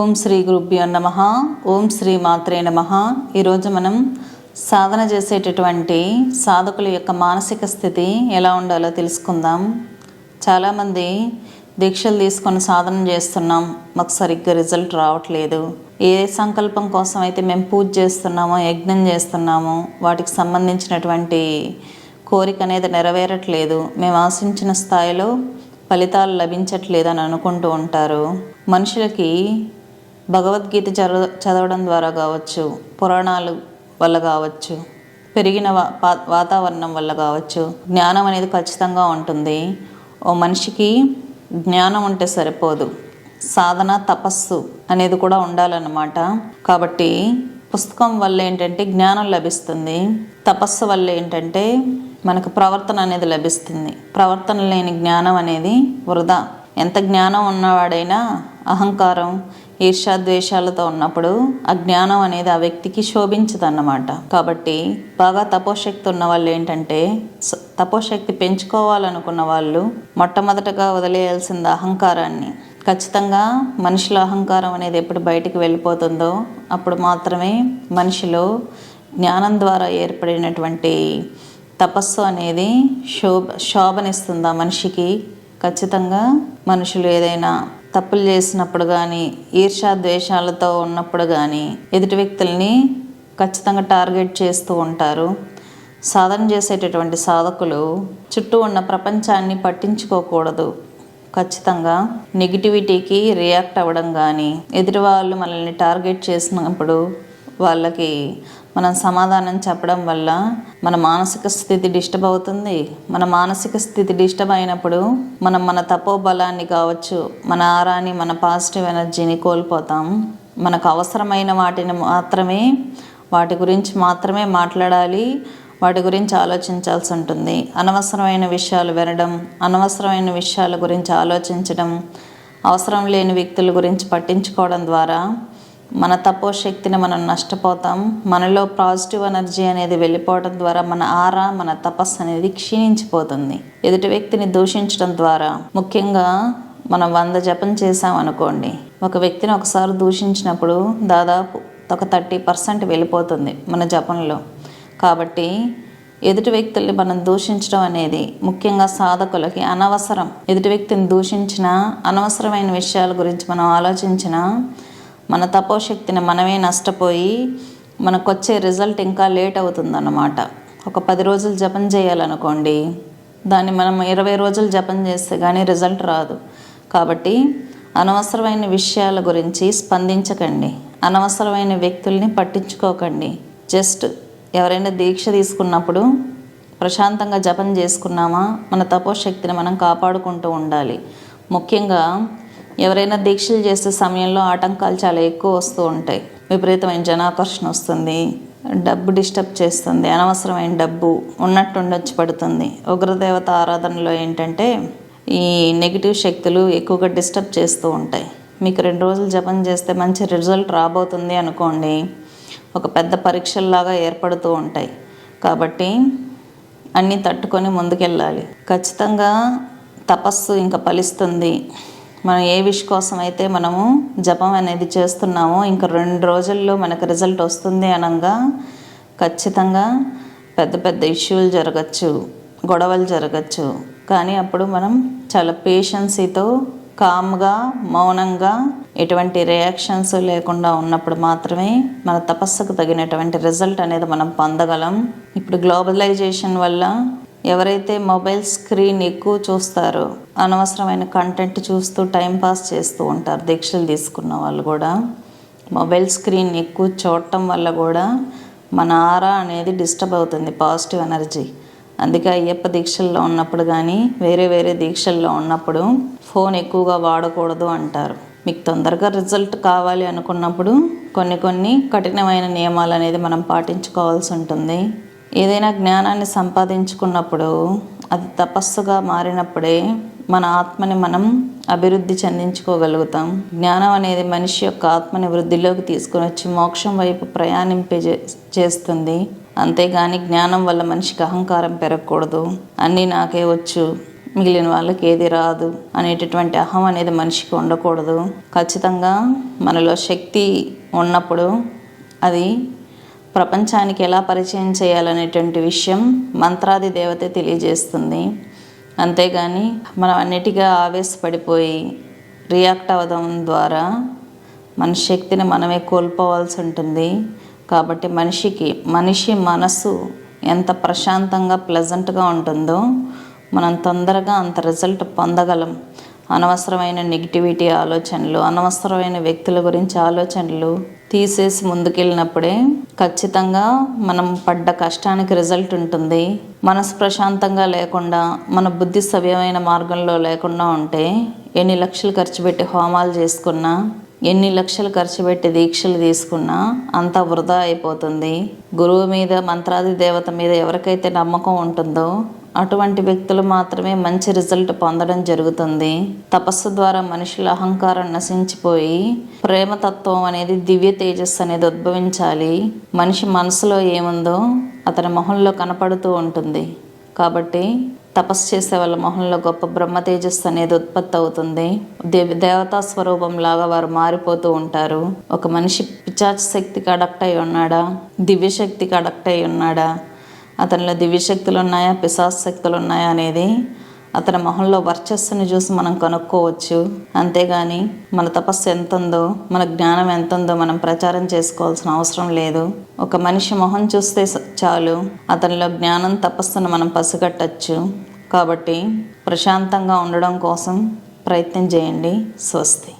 ఓం శ్రీ గురుభ్యో నమ. ఓం శ్రీ మాత్రే నమ. ఈరోజు మనం సాధన చేసేటటువంటి సాధకుల యొక్క మానసిక స్థితి ఎలా ఉండాలో తెలుసుకుందాం. చాలామంది దీక్షలు తీసుకొని సాధన చేస్తున్నాం. మాకు సరిగ్గా రిజల్ట్ రావట్లేదు. ఏ సంకల్పం కోసం అయితే మేము పూజ చేస్తున్నామో యజ్ఞం చేస్తున్నామో వాటికి సంబంధించినటువంటి కోరిక అనేది నెరవేరట్లేదు. మేము ఆశించిన స్థాయిలో ఫలితాలు లభించట్లేదని అనుకుంటూ ఉంటారు. మనుషులకి భగవద్గీత చదవ చదవడం ద్వారా కావచ్చు పురాణాలు వల్ల కావచ్చు పెరిగిన వా వాతావరణం వల్ల కావచ్చు జ్ఞానం అనేది ఖచ్చితంగా ఉంటుంది. ఓ మనిషికి జ్ఞానం ఉంటే సరిపోదు. సాధన తపస్సు అనేది కూడా ఉండాలన్నమాట. కాబట్టి పుస్తకం వల్ల ఏంటంటే జ్ఞానం లభిస్తుంది. తపస్సు వల్ల ఏంటంటే మనకు ప్రవర్తన అనేది లభిస్తుంది. ప్రవర్తన లేని జ్ఞానం అనేది వృధా. ఎంత జ్ఞానం ఉన్నవాడైనా అహంకారం ఈర్షాద్వేషాలతో ఉన్నప్పుడు ఆ జ్ఞానం అనేది ఆ వ్యక్తికి శోభించదన్నమాట. కాబట్టి బాగా తపోశక్తి ఉన్న వాళ్ళు ఏంటంటే తపోశక్తి పెంచుకోవాలనుకున్న వాళ్ళు మొట్టమొదటగా వదిలేయాల్సింది అహంకారాన్ని. ఖచ్చితంగా మనిషిలో అహంకారం అనేది ఎప్పుడు బయటికి వెళ్ళిపోతుందో అప్పుడు మాత్రమే మనిషిలో జ్ఞానం ద్వారా ఏర్పడినటువంటి తపస్సు అనేది శోభ శోభనిస్తుంది ఆ మనిషికి. ఖచ్చితంగా మనుషులు ఏదైనా తప్పులు చేసినప్పుడు కానీ ఈర్షా ద్వేషాలతో ఉన్నప్పుడు కానీ ఎదుటి వ్యక్తుల్ని ఖచ్చితంగా టార్గెట్ చేస్తూ ఉంటారు. సాధన చేసేటటువంటి సాధకులు చుట్టూ ఉన్న ప్రపంచాన్ని పట్టించుకోకూడదు. ఖచ్చితంగా నెగిటివిటీకి రియాక్ట్ అవ్వడం కానీ ఎదుటి వాళ్ళు మనల్ని టార్గెట్ చేసినప్పుడు వాళ్ళకి మనం సమాధానం చెప్పడం వల్ల మన మానసిక స్థితి డిస్టర్బ్ అవుతుంది. మన మానసిక స్థితి డిస్టర్బ్ అయినప్పుడు మనం మన తపోబలాన్ని కావచ్చు మన ఆరాన్ని మన పాజిటివ్ ఎనర్జీని కోల్పోతాం. మనకు అవసరమైన వాటిని మాత్రమే వాటి గురించి మాత్రమే మాట్లాడాలి. వాటి గురించి ఆలోచించాల్సి ఉంటుంది. అనవసరమైన విషయాలు వినడం అనవసరమైన విషయాల గురించి ఆలోచించడం అవసరం లేని వ్యక్తుల గురించి పట్టించుకోవడం ద్వారా మన తపోశక్తిని మనం నష్టపోతాం. మనలో పాజిటివ్ ఎనర్జీ అనేది వెళ్ళిపోవడం ద్వారా మన ఆరా మన తపస్సు అనేది క్షీణించిపోతుంది. ఎదుటి వ్యక్తిని దూషించడం ద్వారా. ముఖ్యంగా మనం వంద జపం చేసాం అనుకోండి. ఒక వ్యక్తిని ఒకసారి దూషించినప్పుడు దాదాపు ఒక థర్టీ పర్సెంట్ వెళ్ళిపోతుంది మన జపంలో. కాబట్టి ఎదుటి వ్యక్తుల్ని మనం దూషించడం అనేది ముఖ్యంగా సాధకులకి అనవసరం. ఎదుటి వ్యక్తిని దూషించిన అనవసరమైన విషయాల గురించి మనం ఆలోచించిన మన తపోశక్తిని మనమే నష్టపోయి మనకు వచ్చే రిజల్ట్ ఇంకా లేట్ అవుతుందన్నమాట. ఒక పది రోజులు జపం చేయాలనుకోండి దాన్ని మనం ఇరవై రోజులు జపం చేస్తే కానీ రిజల్ట్ రాదు. కాబట్టి అనవసరమైన విషయాల గురించి స్పందించకండి. అనవసరమైన వ్యక్తుల్ని పట్టించుకోకండి. జస్ట్ ఎవరైనా దీక్ష తీసుకున్నప్పుడు ప్రశాంతంగా జపం చేసుకున్నామా మన తపోశక్తిని మనం కాపాడుకుంటూ ఉండాలి. ముఖ్యంగా ఎవరైనా దీక్షలు చేసే సమయంలో ఆటంకాలు చాలా ఎక్కువ వస్తూ ఉంటాయి. విపరీతమైన జనాకర్షణ వస్తుంది. డబ్బు డిస్టర్బ్ చేస్తుంది. అనవసరమైన డబ్బు ఉన్నట్టు ఉండొచ్చి పడుతుంది. ఉగ్రదేవత ఆరాధనలో ఏంటంటే ఈ నెగిటివ్ శక్తులు ఎక్కువగా డిస్టర్బ్ చేస్తూ ఉంటాయి. మీకు రెండు రోజులు జపం చేస్తే మంచి రిజల్ట్ రాబోతుంది అనుకోండి. ఒక పెద్ద పరీక్షల్లాగా ఏర్పడుతూ ఉంటాయి. కాబట్టి అన్నీ తట్టుకొని ముందుకెళ్ళాలి. ఖచ్చితంగా తపస్సు ఇంకా ఫలిస్తుంది. మనం ఏ విష్ కోసం అయితే మనము జపం అనేది చేస్తున్నామో ఇంకా రెండు రోజుల్లో మనకు రిజల్ట్ వస్తుంది అనగా ఖచ్చితంగా పెద్ద పెద్ద ఇష్యూలు జరగచ్చు గొడవలు జరగచ్చు. కానీ అప్పుడు మనం చాలా పేషెన్సీతో కామ్గా మౌనంగా ఎటువంటి రియాక్షన్స్ లేకుండా ఉన్నప్పుడు మాత్రమే మన తపస్సుకు తగినటువంటి రిజల్ట్ అనేది మనం పొందగలం. ఇప్పుడు గ్లోబలైజేషన్ వల్ల ఎవరైతే మొబైల్ స్క్రీన్ ఎక్కువ చూస్తారో అనవసరమైన కంటెంట్ చూస్తూ టైం పాస్ చేస్తూ ఉంటారు దీక్షలు తీసుకున్న వాళ్ళు కూడా. మొబైల్ స్క్రీన్ ఎక్కువ చూడటం వల్ల కూడా మన ఆరా అనేది డిస్టర్బ్ అవుతుంది పాజిటివ్ ఎనర్జీ. అందుకే అయ్యప్ప దీక్షల్లో ఉన్నప్పుడు కానీ వేరే వేరే దీక్షల్లో ఉన్నప్పుడు ఫోన్ ఎక్కువగా వాడకూడదు అంటారు. మీకు తొందరగా రిజల్ట్ కావాలి అనుకున్నప్పుడు కొన్ని కొన్ని కఠినమైన నియమాలు అనేది మనం పాటించుకోవాల్సి ఉంటుంది. ఏదైనా జ్ఞానాన్ని సంపాదించుకున్నప్పుడు అది తపస్సుగా మారినప్పుడే మన ఆత్మని మనం అభివృద్ధి చెందించుకోగలుగుతాం. జ్ఞానం అనేది మనిషి యొక్క ఆత్మని వృద్ధిలోకి తీసుకొని వచ్చి మోక్షం వైపు ప్రయాణింపే చేస్తుంది. అంతేగాని జ్ఞానం వల్ల మనిషికి అహంకారం పెరగకూడదు. అన్నీ నాకే వచ్చు మిగిలిన వాళ్ళకి ఏది రాదు అనేటటువంటి అహం అనేది మనిషికి ఉండకూడదు. ఖచ్చితంగా మనలో శక్తి ఉన్నప్పుడు అది ప్రపంచానికి ఎలా పరిచయం చేయాలనేటువంటి విషయం మంత్రాది దేవతే తెలియజేస్తుంది. అంతేగాని మనం అన్నిటిగా ఆవేశపడిపోయి రియాక్ట్ అవ్వడం ద్వారా మన శక్తిని మనమే కోల్పోవాల్సి ఉంటుంది. కాబట్టి మనిషికి మనిషి మనసు ఎంత ప్రశాంతంగా ప్లెజెంట్గా ఉంటుందో మనం తొందరగా అంత రిజల్ట్ పొందగలం. అనవసరమైన నెగిటివిటీ ఆలోచనలు అనవసరమైన వ్యక్తుల గురించి ఆలోచనలు తీసేసి ముందుకెళ్ళినప్పుడే ఖచ్చితంగా మనం పడ్డ కష్టానికి రిజల్ట్ ఉంటుంది. మనసు ప్రశాంతంగా లేకుండా మన బుద్ధి సవ్యమైన మార్గంలో లేకుండా ఉంటే ఎన్ని లక్షలు ఖర్చు పెట్టి హోమాలు చేసుకున్నా ఎన్ని లక్షలు ఖర్చు పెట్టి దీక్షలు తీసుకున్నా అంతా వృధా అయిపోతుంది. గురువు మీద మంత్రాది దేవత మీద ఎవరికైతే నమ్మకం ఉంటుందో అటువంటి వ్యక్తులు మాత్రమే మంచి రిజల్ట్ పొందడం జరుగుతుంది. తపస్సు ద్వారా మనుషుల అహంకారం నశించిపోయి ప్రేమతత్వం అనేది దివ్య తేజస్సు అనేది ఉద్భవించాలి. మనిషి మనసులో ఏముందో అతని మొహంలో కనపడుతూ ఉంటుంది. కాబట్టి తపస్సు చేసే వాళ్ళ మొహంలో గొప్ప బ్రహ్మ తేజస్సు అనేది ఉత్పత్తి అవుతుంది. దేవి దేవతా స్వరూపం లాగా వారు మారిపోతూ ఉంటారు. ఒక మనిషి పిచాచ శక్తికి అడక్ట్ అయి ఉన్నాడా? దివ్యశక్తికి అడక్ట్ అయి ఉన్నాడా? అతనిలో దివ్యశక్తులు ఉన్నాయా? పిశాచ్ శక్తులు ఉన్నాయా అనేది అతని మొహంలో వర్చస్సును చూసి మనం కనుక్కోవచ్చు. అంతేగాని మన తపస్సు ఎంత ఉందో మన జ్ఞానం ఎంత ఉందో మనం ప్రచారం చేసుకోవాల్సిన అవసరం లేదు. ఒక మనిషి మొహం చూస్తే చాలు. అతనిలో జ్ఞానం తపస్సును మనం పసిగట్టచ్చు. కాబట్టి ప్రశాంతంగా ఉండడం కోసం ప్రయత్నం చేయండి. స్వస్తి.